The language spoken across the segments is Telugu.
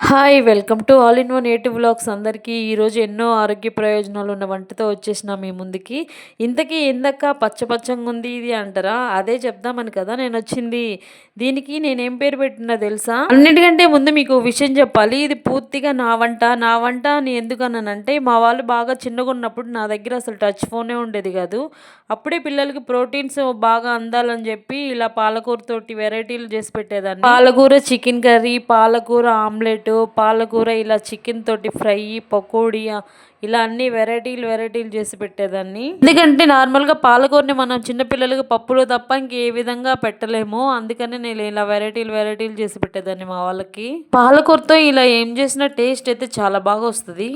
Hi welcome to all in one native blogs అందరికీ. ఈరోజు ఎన్నో ఆరోగ్య ప్రయోజనాలు ఉన్న వంటతో వచ్చేసిన మీ ముందుకి. ఇంతకీ ఎందక్క పచ్చపచ్చంగా ఉంది ఇది అంటారా? అదే చెప్దామని కదా నేను వచ్చింది. దీనికి నేనేం పేరు పెట్టినా తెలుసా? అన్నిటికంటే ముందు మీకు విషయం చెప్పాలి. ఇది పూర్తిగా నా వంట. నా వంట అని ఎందుకన్నానంటే మా వాళ్ళు బాగా చిన్నగా ఉన్నప్పుడు నా దగ్గర అసలు టచ్ ఫోనే ఉండేది కాదు. అప్పుడే పిల్లలకి ప్రోటీన్స్ బాగా అందాలని చెప్పి ఇలా పాలకూరతోటి వెరైటీలు చేసి పెట్టేదాన్ని. పాలకూర చికెన్ కర్రీ పాలకూర ఆమ్లెట్ పాలకూర ఇలా చికెన్ తోటి ఫ్రై పకోడీ ఇలా అన్ని వెరైటీలు వెరైటీలు చేసి పెట్టేదాన్ని. ఎందుకంటే నార్మల్గా పాలకూరని మనం చిన్నపిల్లలకి పప్పులో తప్ప ఇంకే విధంగా పెట్టలేము. అందుకని నేను ఇలా వెరైటీలు వెరైటీలు చేసి పెట్టేదాన్ని మా వాళ్ళకి. పాలకూరతో ఇలా ఏం చేసినా టేస్ట్ అయితే చాలా బాగా వస్తుంది.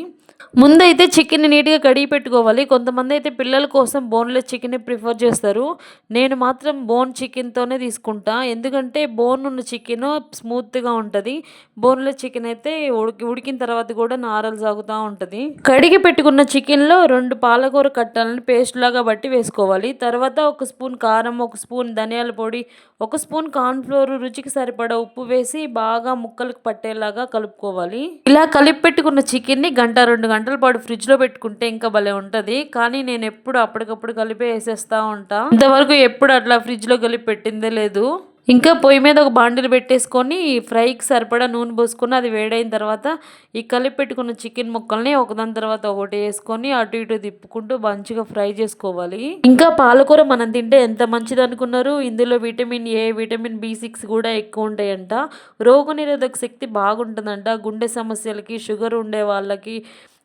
ముందైతే చికెన్ నీట్గా కడిగి పెట్టుకోవాలి. కొంతమంది అయితే పిల్లల కోసం బోన్లెస్ చికెన్ ప్రిఫర్ చేస్తారు. నేను మాత్రం బోన్ చికెన్తోనే తీసుకుంటా. ఎందుకంటే బోన్ ఉన్న చికెన్ స్మూత్గా ఉంటుంది. బోన్లెస్ చికెన్ అయితే ఉడికి ఉడికిన తర్వాత కూడా నారలు సాగుతూ ఉంటుంది. కడిగి పెట్టుకున్న చికెన్లో రెండు పాలకూర కట్టాలని పేస్ట్ లాగా బట్టి వేసుకోవాలి. తర్వాత ఒక స్పూన్ కారం ఒక స్పూన్ ధనియాల పొడి ఒక స్పూన్ కార్న్ఫ్లోర్ రుచికి సరిపడా ఉప్పు వేసి బాగా ముక్కలకు పట్టేలాగా కలుపుకోవాలి. ఇలా కలిపి పెట్టుకున్న చికెన్ని గంట రెండు గంటల పాటు ఫ్రిడ్జ్లో పెట్టుకుంటే ఇంకా భలే ఉంటుంది. కానీ నేను ఎప్పుడు అప్పటికప్పుడు కలిపి వేసేస్తూ ఉంటా. ఇంతవరకు ఎప్పుడు అట్లా ఫ్రిడ్జ్లో కలిపి పెట్టిందే లేదు. ఇంకా పొయ్యి మీద ఒక బాండిల్ పెట్టేసుకొని ఫ్రైకి సరిపడా నూనె పోసుకొని అది వేడైన తర్వాత ఈ కలిపి పెట్టుకున్న చికెన్ ముక్కల్ని ఒకదాని తర్వాత ఒకటి వేసుకొని అటు ఇటు తిప్పుకుంటూ మంచిగా ఫ్రై చేసుకోవాలి. ఇంకా పాలకూర మనం తింటే ఎంత మంచిది అనుకున్నారు? ఇందులో vitamin A vitamin B six కూడా ఎక్కువ ఉంటాయంట. రోగనిరోధక శక్తి బాగుంటుందంట. గుండె సమస్యలకి షుగర్ ఉండే వాళ్ళకి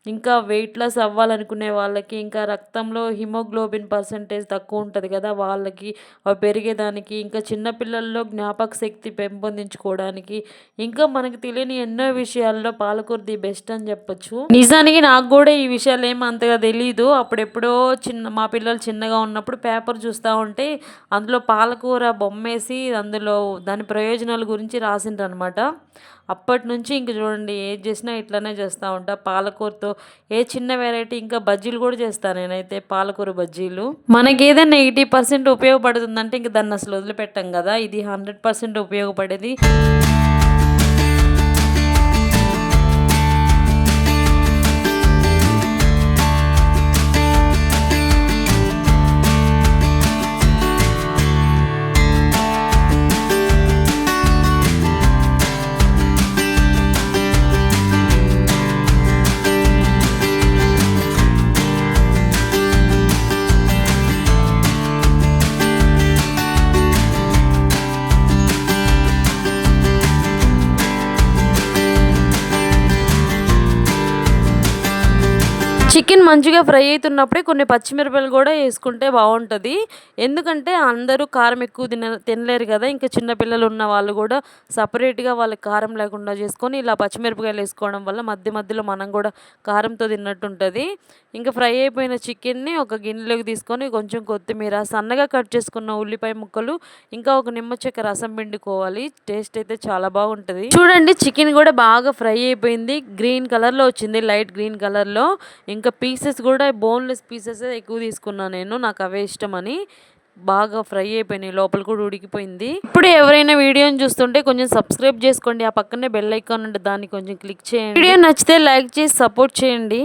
ఇంకా వెయిట్ లాస్ అవ్వాలనుకునే వాళ్ళకి ఇంకా రక్తంలో హిమోగ్లోబిన్ పర్సంటేజ్ తక్కువ ఉంటుంది కదా వాళ్ళకి అవి పెరిగేదానికి ఇంకా చిన్నపిల్లల్లో జ్ఞాపక శక్తి పెంపొందించుకోవడానికి ఇంకా మనకు తెలియని ఎన్నో విషయాల్లో పాలకూర ది బెస్ట్ అని చెప్పొచ్చు. నిజానికి నాకు కూడా ఈ విషయాలు ఏం అంతగా తెలియదు అప్పుడెప్పుడో చిన్న మా పిల్లలు చిన్నగా ఉన్నప్పుడు పేపర్ చూస్తూ ఉంటే అందులో పాలకూర బొమ్మేసి అందులో దాని ప్రయోజనాల గురించి రాసిండ్రు అనమాట అప్పటి నుంచి ఇంక చూడండి ఏది చేసినా ఇట్లానే చేస్తూ ఉంటా. పాలకూరతో ఏ చిన్న వెరైటీ ఇంకా బజ్జీలు కూడా చేస్తాను నేనైతే పాలకూర బజ్జీలు. మనకి ఏదైనా ఎయిటీ పర్సెంట్ ఉపయోగపడుతుందంటే ఇంక దాన్ని అసలు వదిలిపెట్టాం కదా. ఇది హండ్రెడ్ పర్సెంట్ ఉపయోగపడేది. చికెన్ మంచిగా ఫ్రై అవుతున్నప్పుడే కొన్ని పచ్చిమిరపకాయలు కూడా వేసుకుంటే బాగుంటుంది. ఎందుకంటే అందరూ కారం ఎక్కువ తిన తినలేరు కదా. ఇంకా చిన్నపిల్లలు ఉన్న వాళ్ళు కూడా సపరేట్గా వాళ్ళకి కారం లేకుండా చేసుకొని ఇలా పచ్చిమిరపకాయలు వేసుకోవడం వల్ల మధ్య మధ్యలో మనం కూడా కారంతో తిన్నట్టు ఉంటుంది ఇంకా ఫ్రై అయిపోయిన చికెన్ని ఒక గిన్నెలోకి తీసుకొని కొంచెం కొత్తిమీర సన్నగా కట్ చేసుకున్న ఉల్లిపాయ ముక్కలు ఇంకా ఒక నిమ్మ చెక్క రసం పిండుకోవాలి. టేస్ట్ అయితే చాలా బాగుంటుంది. చూడండి చికెన్ కూడా బాగా ఫ్రై అయిపోయింది. గ్రీన్ కలర్లో వచ్చింది లైట్ గ్రీన్ కలర్లో. ఇంకా ఇంకా పీసెస్ కూడా బోన్లెస్ పీసెస్ ఎక్కువ తీసుకున్నాను నేను నాకు అవే ఇష్టమని బాగా ఫ్రై అయిపోయినాయి లోపల కూడా ఉడికిపోయింది. ఇప్పుడు ఎవరైనా వీడియోని చూస్తుంటే కొంచెం సబ్స్క్రైబ్ చేసుకోండి ఆ పక్కనే బెల్ ఐకాన్ ఉంటే దాన్ని కొంచెం క్లిక్ చేయండి. వీడియో నచ్చితే లైక్ చేసి సపోర్ట్ చేయండి.